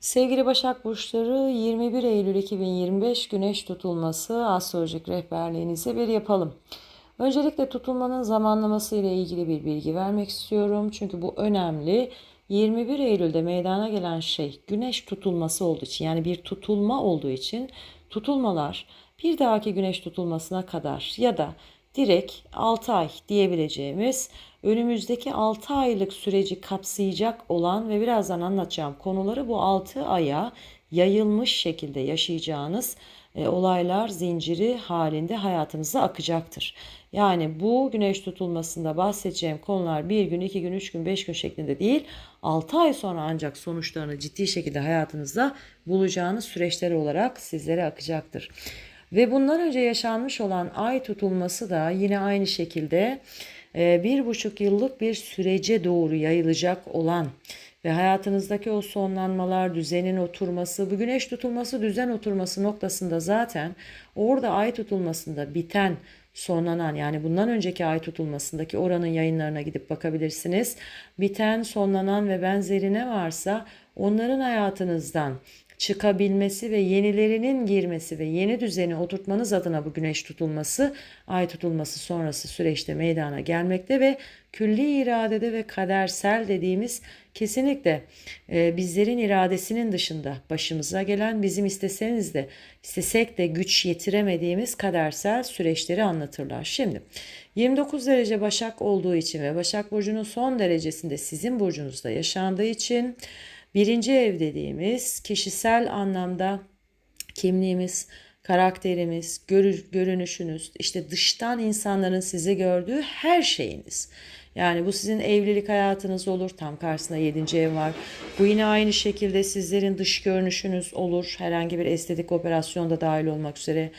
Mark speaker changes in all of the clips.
Speaker 1: Sevgili Başak Burçları 21 Eylül 2025 Güneş tutulması astrolojik rehberliğinize bir yapalım. Öncelikle tutulmanın zamanlaması ile ilgili bir bilgi vermek istiyorum. Çünkü bu önemli. 21 Eylül'de meydana gelen şey güneş tutulması olduğu için yani bir tutulma olduğu için tutulmalar bir dahaki güneş tutulmasına kadar ya da direkt 6 ay diyebileceğimiz önümüzdeki 6 aylık süreci kapsayacak olan ve birazdan anlatacağım konuları bu 6 aya yayılmış şekilde yaşayacağınız e, olaylar zinciri halinde hayatınıza akacaktır. Yani bu güneş tutulmasında bahsedeceğim konular bir gün, iki gün, üç gün, beş gün şeklinde değil, 6 ay sonra ancak sonuçlarını ciddi şekilde hayatınızda bulacağınız süreçler olarak sizlere akacaktır. Ve bundan önce yaşanmış olan ay tutulması da yine aynı şekilde bir buçuk yıllık bir sürece doğru yayılacak olan ve hayatınızdaki o sonlanmalar, düzenin oturması, bu güneş tutulması, düzen oturması noktasında zaten orada ay tutulmasında biten, sonlanan yani bundan önceki ay tutulmasındaki oranın yayınlarına gidip bakabilirsiniz. Biten, sonlanan ve benzeri ne varsa onların hayatınızdan çıkabilmesi ve yenilerinin girmesi ve yeni düzeni oturtmanız adına bu güneş tutulması, ay tutulması sonrası süreçte meydana gelmekte ve külli iradede ve kadersel dediğimiz kesinlikle e, bizlerin iradesinin dışında başımıza gelen bizim isteseniz de istesek de güç yetiremediğimiz kadersel süreçleri anlatırlar. Şimdi 29 derece Başak olduğu için ve Başak Burcu'nun son derecesinde sizin burcunuzda yaşandığı için Birinci ev dediğimiz kişisel anlamda kimliğimiz, karakterimiz, görünüşünüz, işte dıştan insanların sizi gördüğü her şeyiniz. Yani bu sizin evlilik hayatınız olur. Tam karşısında yedinci ev var. Bu yine aynı şekilde sizlerin dış görünüşünüz olur. Herhangi bir estetik operasyonda dahil olmak üzere.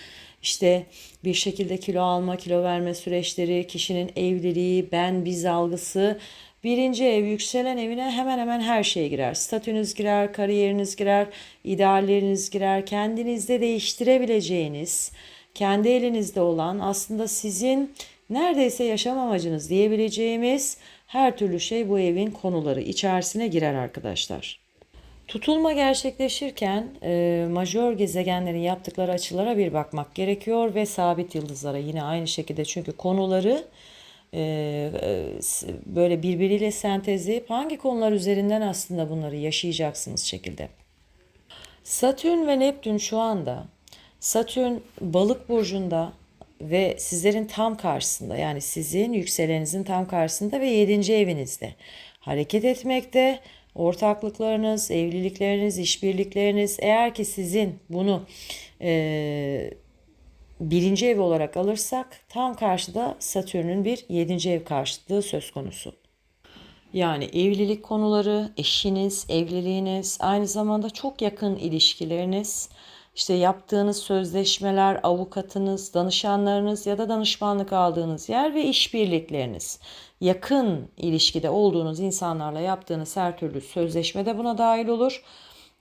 Speaker 1: İşte bir şekilde kilo alma, kilo verme süreçleri, kişinin evliliği, ben biz algısı Birinci ev yükselen evine hemen hemen her şey girer. Statünüz girer, kariyeriniz girer, idealleriniz girer. Kendinizde değiştirebileceğiniz, kendi elinizde olan aslında sizin neredeyse yaşam amacınız diyebileceğimiz her türlü şey bu evin konuları içerisine girer arkadaşlar. Tutulma gerçekleşirken e, majör gezegenlerin yaptıkları açılara bir bakmak gerekiyor ve sabit yıldızlara yine aynı şekilde çünkü konuları böyle birbiriyle sentezleyip hangi konular üzerinden aslında bunları yaşayacaksınız şekilde. Satürn ve Neptün şu anda Satürn balık burcunda ve sizlerin tam karşısında yani sizin yükselenizin tam karşısında ve 7. evinizde hareket etmekte. Ortaklıklarınız, evlilikleriniz, işbirlikleriniz eğer ki sizin bunu e, birinci ev olarak alırsak tam karşıda Satürn'ün bir yedinci ev karşıtlığı söz konusu. Yani evlilik konuları, eşiniz, evliliğiniz, aynı zamanda çok yakın ilişkileriniz, işte yaptığınız sözleşmeler, avukatınız, danışanlarınız ya da danışmanlık aldığınız yer ve işbirlikleriniz. Yakın ilişkide olduğunuz insanlarla yaptığınız her türlü sözleşme de buna dahil olur.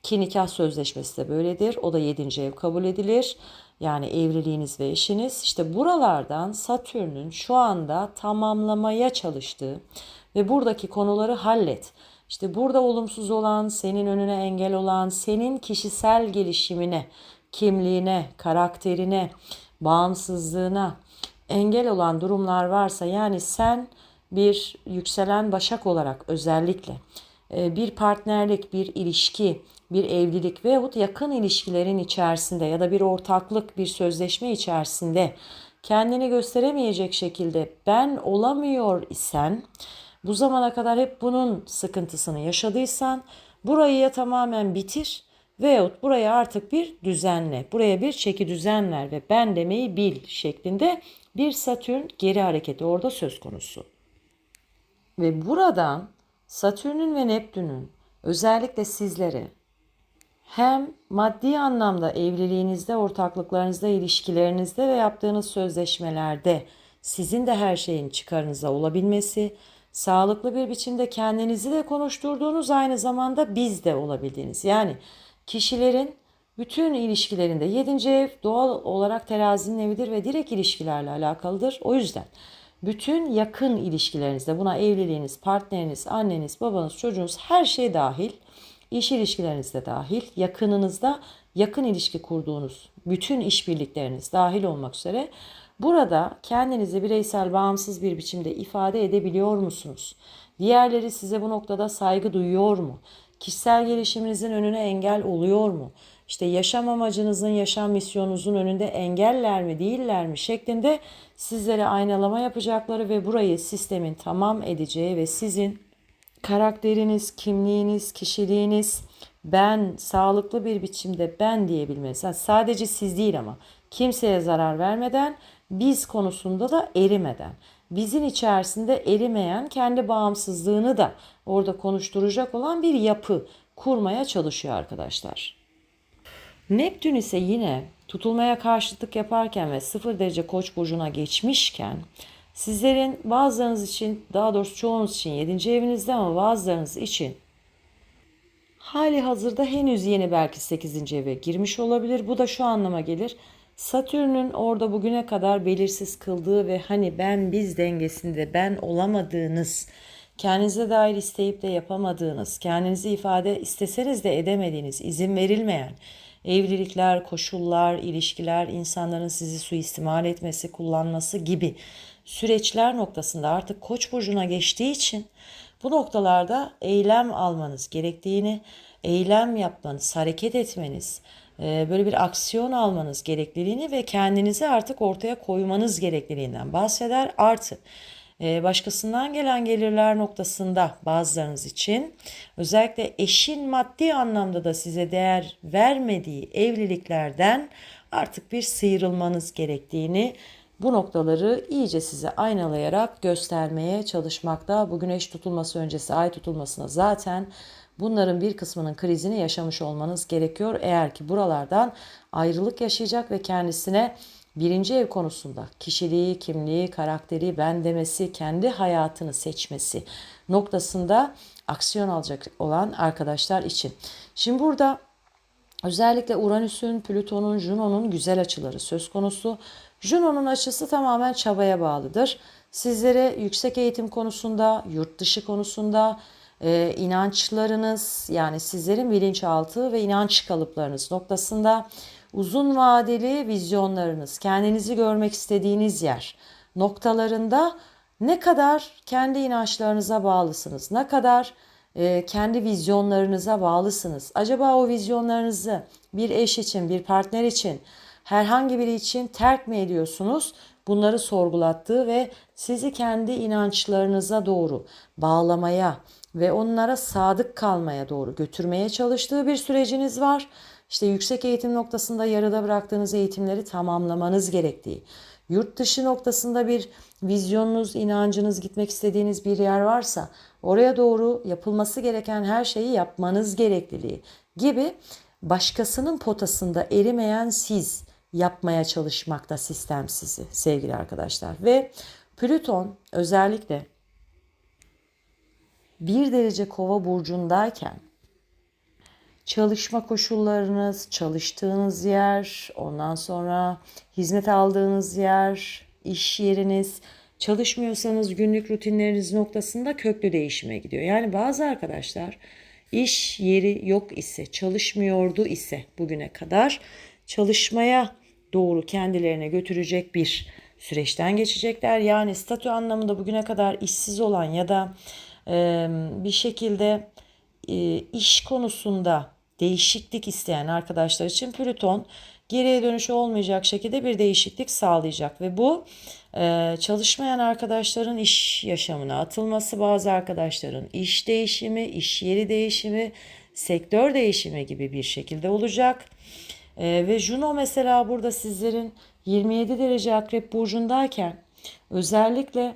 Speaker 1: Ki nikah sözleşmesi de böyledir. O da yedinci ev kabul edilir. Yani evliliğiniz ve eşiniz. İşte buralardan Satürn'ün şu anda tamamlamaya çalıştığı ve buradaki konuları hallet. İşte burada olumsuz olan, senin önüne engel olan, senin kişisel gelişimine, kimliğine, karakterine, bağımsızlığına engel olan durumlar varsa yani sen bir yükselen başak olarak özellikle e, bir partnerlik, bir ilişki, bir evlilik veyahut yakın ilişkilerin içerisinde ya da bir ortaklık, bir sözleşme içerisinde kendini gösteremeyecek şekilde ben olamıyor isen bu zamana kadar hep bunun sıkıntısını yaşadıysan burayı ya tamamen bitir veyahut buraya artık bir düzenle, buraya bir çeki düzen ver ve ben demeyi bil şeklinde bir Satürn geri hareketi orada söz konusu. Ve buradan Satürn'ün ve Neptün'ün özellikle sizlere hem maddi anlamda evliliğinizde, ortaklıklarınızda, ilişkilerinizde ve yaptığınız sözleşmelerde sizin de her şeyin çıkarınıza olabilmesi, sağlıklı bir biçimde kendinizi de konuşturduğunuz aynı zamanda biz de olabildiğiniz. Yani kişilerin bütün ilişkilerinde 7. ev doğal olarak terazinin evidir ve direkt ilişkilerle alakalıdır. O yüzden bütün yakın ilişkilerinizde buna evliliğiniz, partneriniz, anneniz, babanız, çocuğunuz her şey dahil iş ilişkilerinizde dahil, yakınınızda yakın ilişki kurduğunuz bütün işbirlikleriniz dahil olmak üzere burada kendinizi bireysel bağımsız bir biçimde ifade edebiliyor musunuz? Diğerleri size bu noktada saygı duyuyor mu? Kişisel gelişiminizin önüne engel oluyor mu? İşte yaşam amacınızın, yaşam misyonunuzun önünde engeller mi, değiller mi şeklinde sizlere aynalama yapacakları ve burayı sistemin tamam edeceği ve sizin karakteriniz, kimliğiniz, kişiliğiniz, ben sağlıklı bir biçimde ben diyebilmeniz. Yani sadece siz değil ama kimseye zarar vermeden, biz konusunda da erimeden. Bizin içerisinde erimeyen, kendi bağımsızlığını da orada konuşturacak olan bir yapı kurmaya çalışıyor arkadaşlar. Neptün ise yine tutulmaya karşıtlık yaparken ve sıfır derece koç burcuna geçmişken sizlerin bazılarınız için daha doğrusu çoğunuz için 7. evinizde ama bazılarınız için hali hazırda henüz yeni belki 8. eve girmiş olabilir. Bu da şu anlama gelir. Satürn'ün orada bugüne kadar belirsiz kıldığı ve hani ben biz dengesinde ben olamadığınız, kendinize dair isteyip de yapamadığınız, kendinizi ifade isteseniz de edemediğiniz, izin verilmeyen evlilikler, koşullar, ilişkiler, insanların sizi suistimal etmesi, kullanması gibi süreçler noktasında artık Koç burcuna geçtiği için bu noktalarda eylem almanız gerektiğini, eylem yapmanız, hareket etmeniz, e, böyle bir aksiyon almanız gerekliliğini ve kendinizi artık ortaya koymanız gerekliliğinden bahseder. Artı başkasından gelen gelirler noktasında bazılarınız için özellikle eşin maddi anlamda da size değer vermediği evliliklerden artık bir sıyrılmanız gerektiğini bu noktaları iyice size aynalayarak göstermeye çalışmakta. Bu güneş tutulması öncesi ay tutulmasına zaten bunların bir kısmının krizini yaşamış olmanız gerekiyor. Eğer ki buralardan ayrılık yaşayacak ve kendisine birinci ev konusunda kişiliği, kimliği, karakteri, ben demesi, kendi hayatını seçmesi noktasında aksiyon alacak olan arkadaşlar için. Şimdi burada özellikle Uranüs'ün, Plüton'un, Juno'nun güzel açıları söz konusu. Juno'nun açısı tamamen çabaya bağlıdır. Sizlere yüksek eğitim konusunda, yurt dışı konusunda, e, inançlarınız yani sizlerin bilinçaltı ve inanç kalıplarınız noktasında uzun vadeli vizyonlarınız, kendinizi görmek istediğiniz yer noktalarında ne kadar kendi inançlarınıza bağlısınız, ne kadar e, kendi vizyonlarınıza bağlısınız. Acaba o vizyonlarınızı bir eş için, bir partner için, herhangi biri için terk mi ediyorsunuz? Bunları sorgulattığı ve sizi kendi inançlarınıza doğru bağlamaya ve onlara sadık kalmaya doğru götürmeye çalıştığı bir süreciniz var. İşte yüksek eğitim noktasında yarıda bıraktığınız eğitimleri tamamlamanız gerektiği, yurt dışı noktasında bir vizyonunuz, inancınız, gitmek istediğiniz bir yer varsa oraya doğru yapılması gereken her şeyi yapmanız gerekliliği gibi başkasının potasında erimeyen siz yapmaya çalışmakta sistem sizi sevgili arkadaşlar. Ve Plüton özellikle bir derece kova burcundayken çalışma koşullarınız, çalıştığınız yer, ondan sonra hizmet aldığınız yer, iş yeriniz, çalışmıyorsanız günlük rutinleriniz noktasında köklü değişime gidiyor. Yani bazı arkadaşlar iş yeri yok ise, çalışmıyordu ise bugüne kadar çalışmaya doğru kendilerine götürecek bir süreçten geçecekler. Yani statü anlamında bugüne kadar işsiz olan ya da e, bir şekilde e, iş konusunda değişiklik isteyen arkadaşlar için Plüton geriye dönüş olmayacak şekilde bir değişiklik sağlayacak ve bu e, çalışmayan arkadaşların iş yaşamına atılması, bazı arkadaşların iş değişimi, iş yeri değişimi, sektör değişimi gibi bir şekilde olacak. E, ve Juno mesela burada sizlerin 27 derece akrep burcundayken özellikle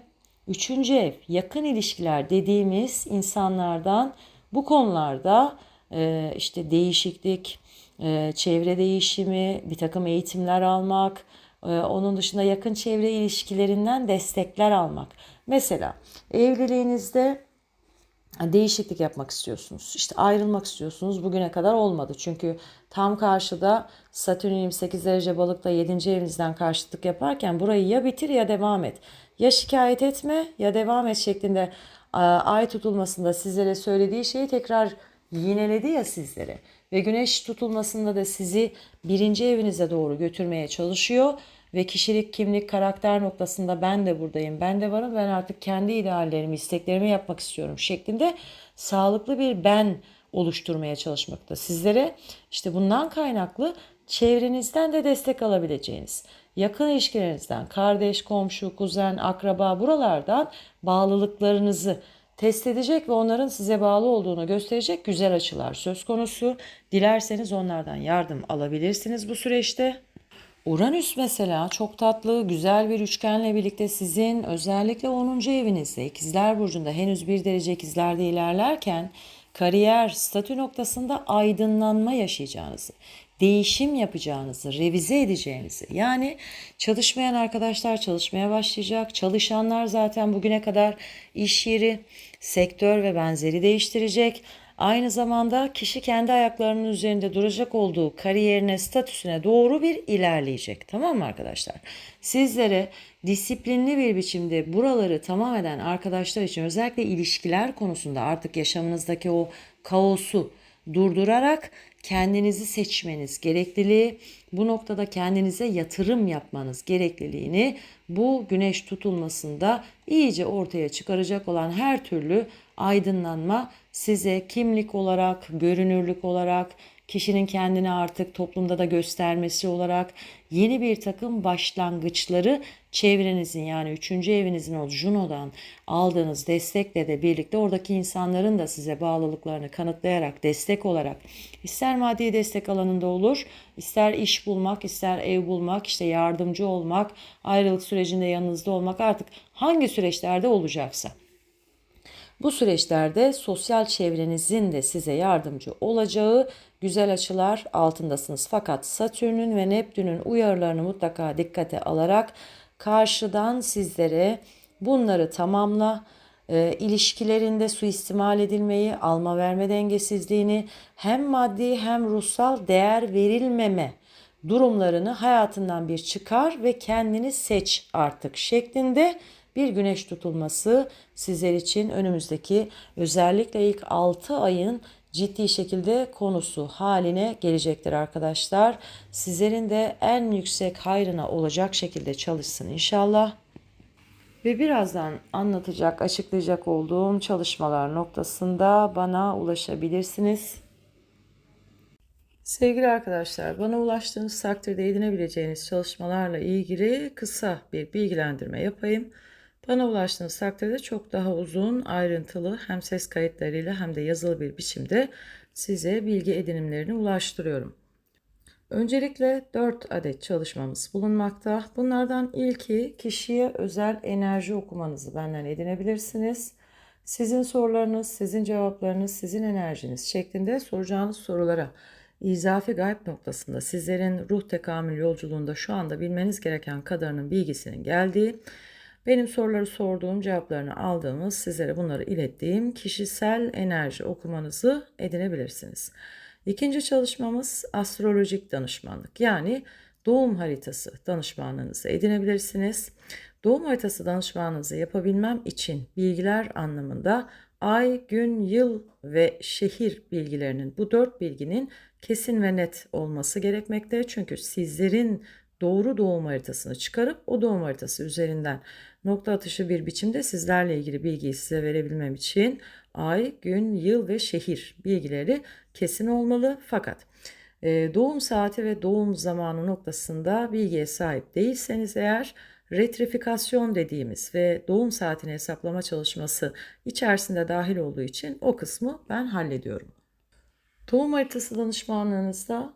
Speaker 1: 3. ev yakın ilişkiler dediğimiz insanlardan bu konularda e, işte değişiklik, e, çevre değişimi, bir takım eğitimler almak, e, onun dışında yakın çevre ilişkilerinden destekler almak. Mesela evliliğinizde değişiklik yapmak istiyorsunuz. İşte ayrılmak istiyorsunuz. Bugüne kadar olmadı. Çünkü tam karşıda Satürn 28 derece balıkta 7. evinizden karşıtlık yaparken burayı ya bitir ya devam et. Ya şikayet etme ya devam et şeklinde ay tutulmasında sizlere söylediği şeyi tekrar yineledi ya sizlere. Ve güneş tutulmasında da sizi birinci evinize doğru götürmeye çalışıyor. Ve kişilik, kimlik, karakter noktasında ben de buradayım, ben de varım, ben artık kendi ideallerimi, isteklerimi yapmak istiyorum şeklinde sağlıklı bir ben oluşturmaya çalışmakta. Sizlere işte bundan kaynaklı çevrenizden de destek alabileceğiniz, yakın ilişkilerinizden, kardeş, komşu, kuzen, akraba buralardan bağlılıklarınızı test edecek ve onların size bağlı olduğunu gösterecek güzel açılar söz konusu. Dilerseniz onlardan yardım alabilirsiniz bu süreçte. Uranüs mesela çok tatlı, güzel bir üçgenle birlikte sizin özellikle 10. evinizde İkizler Burcu'nda henüz bir derece ikizlerde ilerlerken kariyer, statü noktasında aydınlanma yaşayacağınızı, değişim yapacağınızı, revize edeceğinizi. Yani çalışmayan arkadaşlar çalışmaya başlayacak. Çalışanlar zaten bugüne kadar iş yeri, sektör ve benzeri değiştirecek. Aynı zamanda kişi kendi ayaklarının üzerinde duracak olduğu kariyerine, statüsüne doğru bir ilerleyecek. Tamam mı arkadaşlar? Sizlere disiplinli bir biçimde buraları tamam eden arkadaşlar için özellikle ilişkiler konusunda artık yaşamınızdaki o kaosu durdurarak kendinizi seçmeniz gerekliliği, bu noktada kendinize yatırım yapmanız gerekliliğini bu güneş tutulmasında iyice ortaya çıkaracak olan her türlü aydınlanma size kimlik olarak, görünürlük olarak, kişinin kendini artık toplumda da göstermesi olarak yeni bir takım başlangıçları çevrenizin yani üçüncü evinizin o Juno'dan aldığınız destekle de birlikte oradaki insanların da size bağlılıklarını kanıtlayarak destek olarak ister maddi destek alanında olur, ister iş bulmak, ister ev bulmak, işte yardımcı olmak, ayrılık sürecinde yanınızda olmak artık hangi süreçlerde olacaksa. Bu süreçlerde sosyal çevrenizin de size yardımcı olacağı güzel açılar altındasınız. Fakat Satürn'ün ve Neptün'ün uyarılarını mutlaka dikkate alarak karşıdan sizlere bunları tamamla, e, ilişkilerinde suistimal edilmeyi, alma verme dengesizliğini hem maddi hem ruhsal değer verilmeme durumlarını hayatından bir çıkar ve kendini seç artık şeklinde bir güneş tutulması sizler için önümüzdeki özellikle ilk 6 ayın ciddi şekilde konusu haline gelecektir arkadaşlar. Sizlerin de en yüksek hayrına olacak şekilde çalışsın inşallah. Ve birazdan anlatacak, açıklayacak olduğum çalışmalar noktasında bana ulaşabilirsiniz. Sevgili arkadaşlar, bana ulaştığınız takdirde edinebileceğiniz çalışmalarla ilgili kısa bir bilgilendirme yapayım. Bana ulaştığınız takdirde çok daha uzun, ayrıntılı hem ses kayıtlarıyla hem de yazılı bir biçimde size bilgi edinimlerini ulaştırıyorum. Öncelikle 4 adet çalışmamız bulunmakta. Bunlardan ilki kişiye özel enerji okumanızı benden edinebilirsiniz. Sizin sorularınız, sizin cevaplarınız, sizin enerjiniz şeklinde soracağınız sorulara izafi gayb noktasında sizlerin ruh tekamül yolculuğunda şu anda bilmeniz gereken kadarının bilgisinin geldiği benim soruları sorduğum, cevaplarını aldığımız, sizlere bunları ilettiğim kişisel enerji okumanızı edinebilirsiniz. İkinci çalışmamız astrolojik danışmanlık. Yani doğum haritası danışmanlığınızı edinebilirsiniz. Doğum haritası danışmanlığınızı yapabilmem için bilgiler anlamında ay, gün, yıl ve şehir bilgilerinin bu dört bilginin kesin ve net olması gerekmekte. Çünkü sizlerin doğru doğum haritasını çıkarıp o doğum haritası üzerinden nokta atışı bir biçimde sizlerle ilgili bilgiyi size verebilmem için ay, gün, yıl ve şehir bilgileri kesin olmalı. Fakat e, doğum saati ve doğum zamanı noktasında bilgiye sahip değilseniz eğer retrifikasyon dediğimiz ve doğum saatini hesaplama çalışması içerisinde dahil olduğu için o kısmı ben hallediyorum. Doğum haritası danışmanlığınızda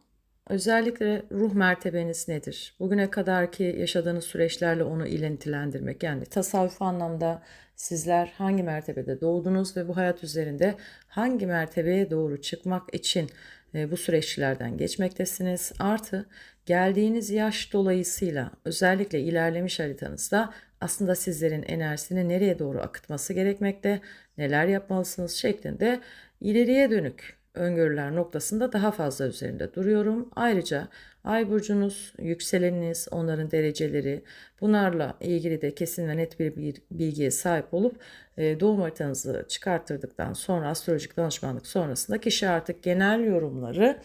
Speaker 1: Özellikle ruh mertebeniz nedir? Bugüne kadarki yaşadığınız süreçlerle onu ilentilendirmek. Yani tasavvuf anlamda sizler hangi mertebede doğdunuz ve bu hayat üzerinde hangi mertebeye doğru çıkmak için e, bu süreçlerden geçmektesiniz. Artı geldiğiniz yaş dolayısıyla özellikle ilerlemiş haritanızda aslında sizlerin enerjisini nereye doğru akıtması gerekmekte, neler yapmalısınız şeklinde ileriye dönük öngörüler noktasında daha fazla üzerinde duruyorum. Ayrıca ay burcunuz, yükseleniniz, onların dereceleri bunlarla ilgili de kesin ve net bir bil- bilgiye sahip olup e, doğum haritanızı çıkarttırdıktan sonra astrolojik danışmanlık sonrasında kişi artık genel yorumları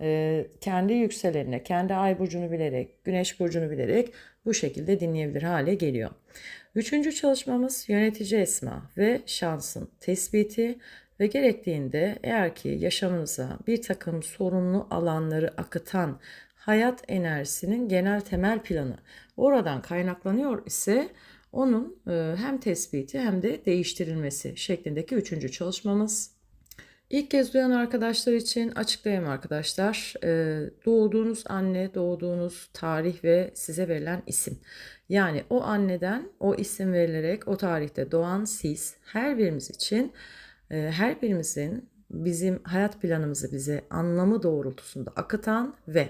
Speaker 1: e, kendi yükselenine, kendi ay burcunu bilerek, güneş burcunu bilerek bu şekilde dinleyebilir hale geliyor. Üçüncü çalışmamız yönetici esma ve şansın tespiti ve gerektiğinde eğer ki yaşamınıza bir takım sorunlu alanları akıtan hayat enerjisinin genel temel planı oradan kaynaklanıyor ise onun e, hem tespiti hem de değiştirilmesi şeklindeki üçüncü çalışmamız. İlk kez duyan arkadaşlar için açıklayayım arkadaşlar. Ee, doğduğunuz anne, doğduğunuz tarih ve size verilen isim. Yani o anneden o isim verilerek o tarihte doğan siz her birimiz için e, her birimizin bizim hayat planımızı bize anlamı doğrultusunda akıtan ve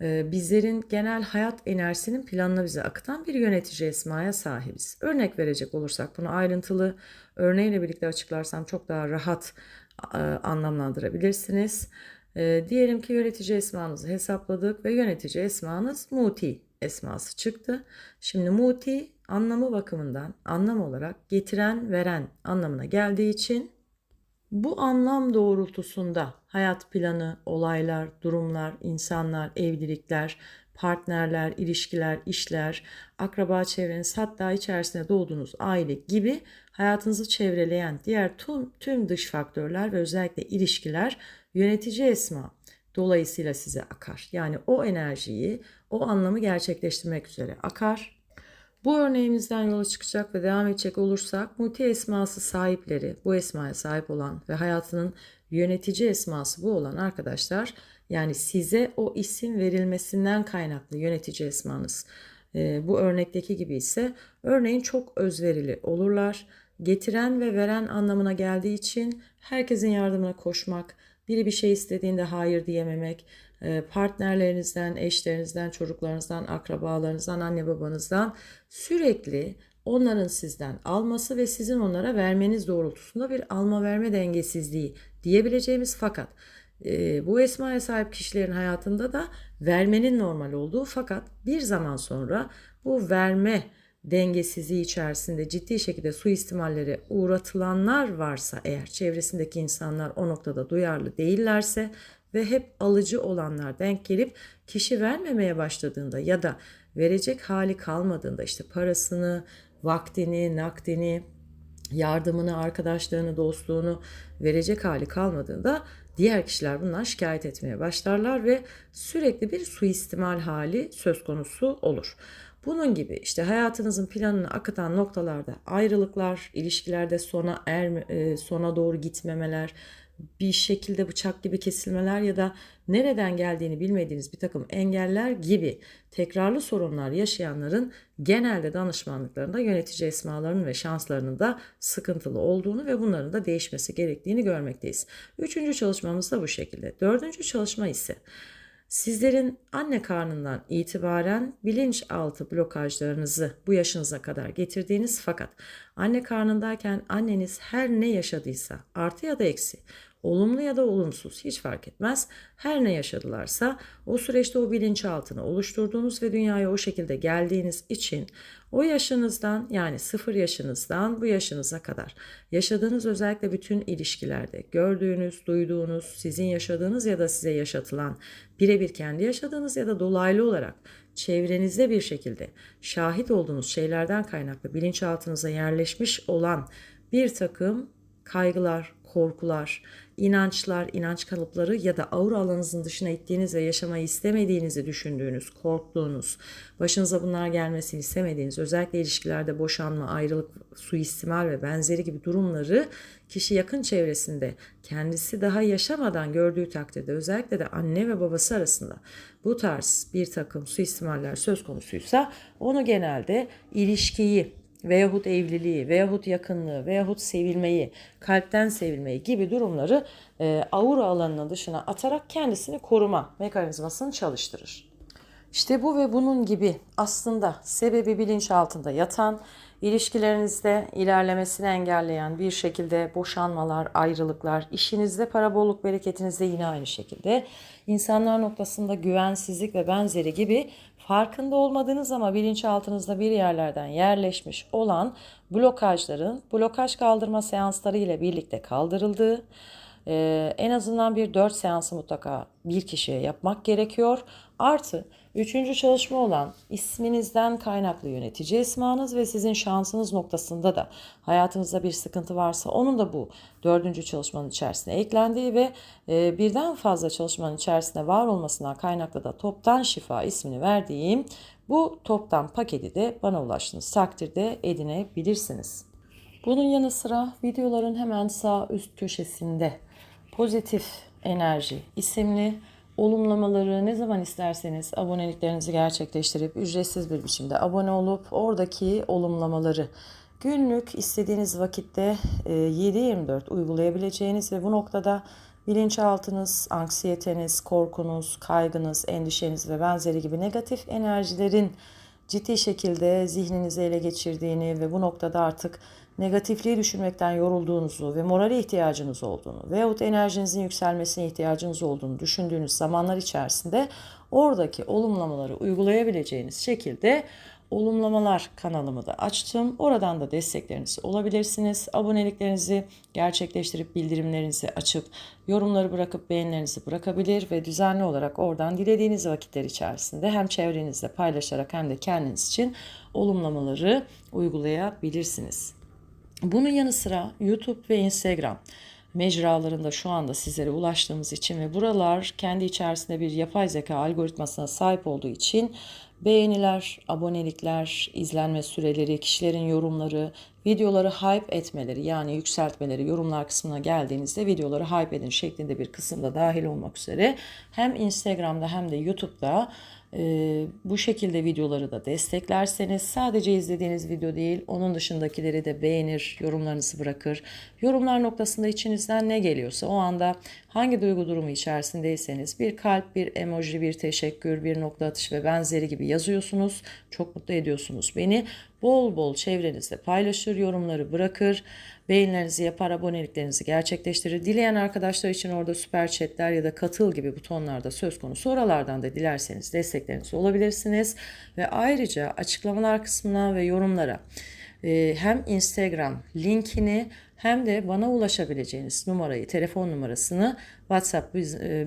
Speaker 1: e, bizlerin genel hayat enerjisinin planını bize akıtan bir yönetici esmaya sahibiz. Örnek verecek olursak bunu ayrıntılı örneğiyle birlikte açıklarsam çok daha rahat e, anlamlandırabilirsiniz. E, diyelim ki yönetici esmanızı hesapladık ve yönetici esmanız Muti esması çıktı. Şimdi Muti anlamı bakımından anlam olarak getiren veren anlamına geldiği için bu anlam doğrultusunda hayat planı, olaylar, durumlar, insanlar, evlilikler, partnerler, ilişkiler, işler, akraba çevreniz hatta içerisinde doğduğunuz aile gibi hayatınızı çevreleyen diğer tüm, tüm dış faktörler ve özellikle ilişkiler yönetici esma dolayısıyla size akar. Yani o enerjiyi, o anlamı gerçekleştirmek üzere akar. Bu örneğimizden yola çıkacak ve devam edecek olursak multi esması sahipleri, bu esmaya sahip olan ve hayatının yönetici esması bu olan arkadaşlar yani size o isim verilmesinden kaynaklı yönetici esmanız. E, bu örnekteki gibi ise örneğin çok özverili olurlar. Getiren ve veren anlamına geldiği için herkesin yardımına koşmak, biri bir şey istediğinde hayır diyememek, partnerlerinizden, eşlerinizden, çocuklarınızdan, akrabalarınızdan, anne babanızdan sürekli onların sizden alması ve sizin onlara vermeniz doğrultusunda bir alma verme dengesizliği diyebileceğimiz fakat e, bu esmaya sahip kişilerin hayatında da vermenin normal olduğu fakat bir zaman sonra bu verme dengesizliği içerisinde ciddi şekilde suistimallere uğratılanlar varsa eğer çevresindeki insanlar o noktada duyarlı değillerse ve hep alıcı olanlar denk gelip kişi vermemeye başladığında ya da verecek hali kalmadığında işte parasını, vaktini, nakdini, yardımını, arkadaşlarını, dostluğunu verecek hali kalmadığında diğer kişiler bundan şikayet etmeye başlarlar ve sürekli bir suistimal hali söz konusu olur. Bunun gibi işte hayatınızın planını akıtan noktalarda ayrılıklar, ilişkilerde sona er sona doğru gitmemeler, bir şekilde bıçak gibi kesilmeler ya da nereden geldiğini bilmediğiniz bir takım engeller gibi tekrarlı sorunlar yaşayanların genelde danışmanlıklarında yönetici esmalarının ve şanslarının da sıkıntılı olduğunu ve bunların da değişmesi gerektiğini görmekteyiz. Üçüncü çalışmamız da bu şekilde. Dördüncü çalışma ise Sizlerin anne karnından itibaren bilinçaltı blokajlarınızı bu yaşınıza kadar getirdiğiniz fakat anne karnındayken anneniz her ne yaşadıysa artı ya da eksi olumlu ya da olumsuz hiç fark etmez. Her ne yaşadılarsa o süreçte o bilinçaltını oluşturduğunuz ve dünyaya o şekilde geldiğiniz için o yaşınızdan yani sıfır yaşınızdan bu yaşınıza kadar yaşadığınız özellikle bütün ilişkilerde gördüğünüz, duyduğunuz, sizin yaşadığınız ya da size yaşatılan birebir kendi yaşadığınız ya da dolaylı olarak çevrenizde bir şekilde şahit olduğunuz şeylerden kaynaklı bilinçaltınıza yerleşmiş olan bir takım kaygılar, korkular, inançlar, inanç kalıpları ya da aura alanınızın dışına ittiğiniz ve yaşamayı istemediğinizi düşündüğünüz, korktuğunuz, başınıza bunlar gelmesini istemediğiniz, özellikle ilişkilerde boşanma, ayrılık, suistimal ve benzeri gibi durumları kişi yakın çevresinde kendisi daha yaşamadan gördüğü takdirde özellikle de anne ve babası arasında bu tarz bir takım suistimaller söz konusuysa onu genelde ilişkiyi veyahut evliliği veyahut yakınlığı veyahut sevilmeyi, kalpten sevilmeyi gibi durumları e, aura alanının dışına atarak kendisini koruma mekanizmasını çalıştırır. İşte bu ve bunun gibi aslında sebebi bilinç altında yatan, ilişkilerinizde ilerlemesini engelleyen bir şekilde boşanmalar, ayrılıklar, işinizde para bolluk bereketinizde yine aynı şekilde insanlar noktasında güvensizlik ve benzeri gibi farkında olmadığınız ama bilinçaltınızda bir yerlerden yerleşmiş olan blokajların blokaj kaldırma seansları ile birlikte kaldırıldığı, ee, en azından bir 4 seansı mutlaka bir kişiye yapmak gerekiyor. Artı üçüncü çalışma olan isminizden kaynaklı yönetici esmanız ve sizin şansınız noktasında da hayatınızda bir sıkıntı varsa onun da bu dördüncü çalışmanın içerisine eklendiği ve e, birden fazla çalışmanın içerisinde var olmasından kaynaklı da toptan şifa ismini verdiğim bu toptan paketi de bana ulaştığınız takdirde edinebilirsiniz. Bunun yanı sıra videoların hemen sağ üst köşesinde pozitif enerji isimli olumlamaları ne zaman isterseniz aboneliklerinizi gerçekleştirip ücretsiz bir biçimde abone olup oradaki olumlamaları günlük istediğiniz vakitte 7-24 e, uygulayabileceğiniz ve bu noktada bilinçaltınız, anksiyeteniz, korkunuz, kaygınız, endişeniz ve benzeri gibi negatif enerjilerin ciddi şekilde zihninizi ele geçirdiğini ve bu noktada artık negatifliği düşünmekten yorulduğunuzu ve morale ihtiyacınız olduğunu veyahut enerjinizin yükselmesine ihtiyacınız olduğunu düşündüğünüz zamanlar içerisinde oradaki olumlamaları uygulayabileceğiniz şekilde olumlamalar kanalımı da açtım. Oradan da destekleriniz olabilirsiniz. Aboneliklerinizi gerçekleştirip bildirimlerinizi açıp yorumları bırakıp beğenilerinizi bırakabilir ve düzenli olarak oradan dilediğiniz vakitler içerisinde hem çevrenizde paylaşarak hem de kendiniz için olumlamaları uygulayabilirsiniz. Bunun yanı sıra YouTube ve Instagram mecralarında şu anda sizlere ulaştığımız için ve buralar kendi içerisinde bir yapay zeka algoritmasına sahip olduğu için beğeniler, abonelikler, izlenme süreleri, kişilerin yorumları, videoları hype etmeleri yani yükseltmeleri yorumlar kısmına geldiğinizde videoları hype edin şeklinde bir kısımda dahil olmak üzere hem Instagram'da hem de YouTube'da e, bu şekilde videoları da desteklerseniz sadece izlediğiniz video değil onun dışındakileri de beğenir, yorumlarınızı bırakır. Yorumlar noktasında içinizden ne geliyorsa o anda hangi duygu durumu içerisindeyseniz bir kalp, bir emoji, bir teşekkür, bir nokta atış ve benzeri gibi yazıyorsunuz. Çok mutlu ediyorsunuz beni. Bol bol çevrenizde paylaşır, yorumları bırakır. Beğenilerinizi yapar, aboneliklerinizi gerçekleştirir. Dileyen arkadaşlar için orada süper chatler ya da katıl gibi butonlarda söz konusu. Oralardan da dilerseniz destekleriniz olabilirsiniz. Ve ayrıca açıklamalar kısmına ve yorumlara hem Instagram linkini hem de bana ulaşabileceğiniz numarayı, telefon numarasını WhatsApp e,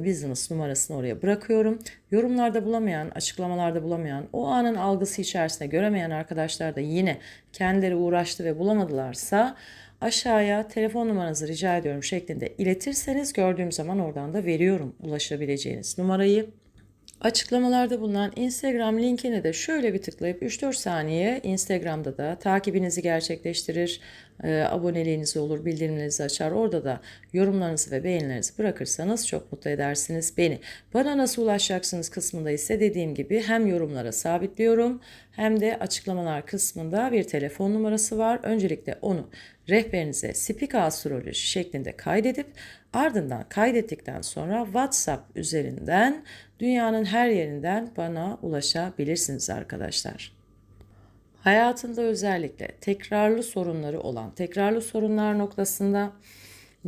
Speaker 1: Business numarasını oraya bırakıyorum. Yorumlarda bulamayan, açıklamalarda bulamayan, o anın algısı içerisinde göremeyen arkadaşlar da yine kendileri uğraştı ve bulamadılarsa aşağıya telefon numaranızı rica ediyorum şeklinde iletirseniz gördüğüm zaman oradan da veriyorum ulaşabileceğiniz numarayı. Açıklamalarda bulunan Instagram linkine de şöyle bir tıklayıp 3-4 saniye Instagram'da da takibinizi gerçekleştirir, e, aboneliğiniz olur, bildirimlerinizi açar. Orada da yorumlarınızı ve beğenilerinizi bırakırsanız çok mutlu edersiniz beni. Bana nasıl ulaşacaksınız kısmında ise dediğim gibi hem yorumlara sabitliyorum hem de açıklamalar kısmında bir telefon numarası var. Öncelikle onu rehberinize Spika Astroloji şeklinde kaydedip ardından kaydettikten sonra WhatsApp üzerinden dünyanın her yerinden bana ulaşabilirsiniz arkadaşlar. Hayatında özellikle tekrarlı sorunları olan, tekrarlı sorunlar noktasında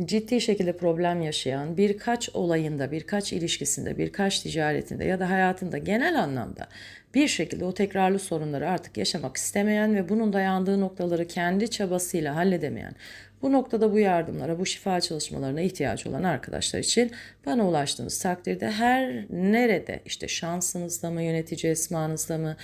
Speaker 1: ciddi şekilde problem yaşayan, birkaç olayında, birkaç ilişkisinde, birkaç ticaretinde ya da hayatında genel anlamda bir şekilde o tekrarlı sorunları artık yaşamak istemeyen ve bunun dayandığı noktaları kendi çabasıyla halledemeyen, bu noktada bu yardımlara, bu şifa çalışmalarına ihtiyaç olan arkadaşlar için bana ulaştığınız takdirde her nerede işte şansınızda mı, yönetici esmanızda mı,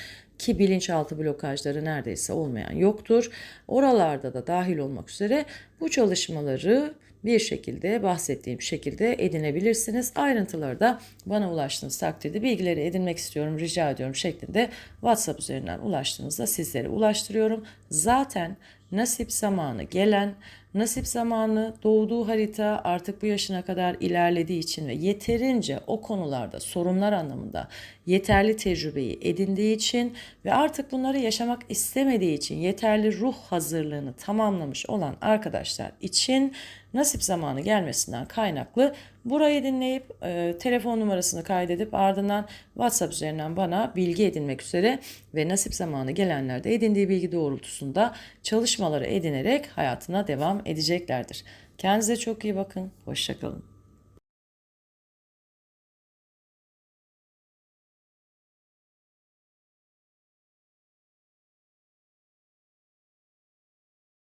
Speaker 1: ki bilinçaltı blokajları neredeyse olmayan yoktur. Oralarda da dahil olmak üzere bu çalışmaları bir şekilde bahsettiğim şekilde edinebilirsiniz. Ayrıntıları da bana ulaştığınız takdirde bilgileri edinmek istiyorum, rica ediyorum şeklinde WhatsApp üzerinden ulaştığınızda sizlere ulaştırıyorum. Zaten nasip zamanı gelen, nasip zamanı doğduğu harita artık bu yaşına kadar ilerlediği için ve yeterince o konularda sorunlar anlamında yeterli tecrübeyi edindiği için ve artık bunları yaşamak istemediği için yeterli ruh hazırlığını tamamlamış olan arkadaşlar için nasip zamanı gelmesinden kaynaklı burayı dinleyip e, telefon numarasını kaydedip ardından WhatsApp üzerinden bana bilgi edinmek üzere ve nasip zamanı gelenler de edindiği bilgi doğrultusunda çalışmaları edinerek hayatına devam edeceklerdir. Kendinize çok iyi bakın. Hoşçakalın.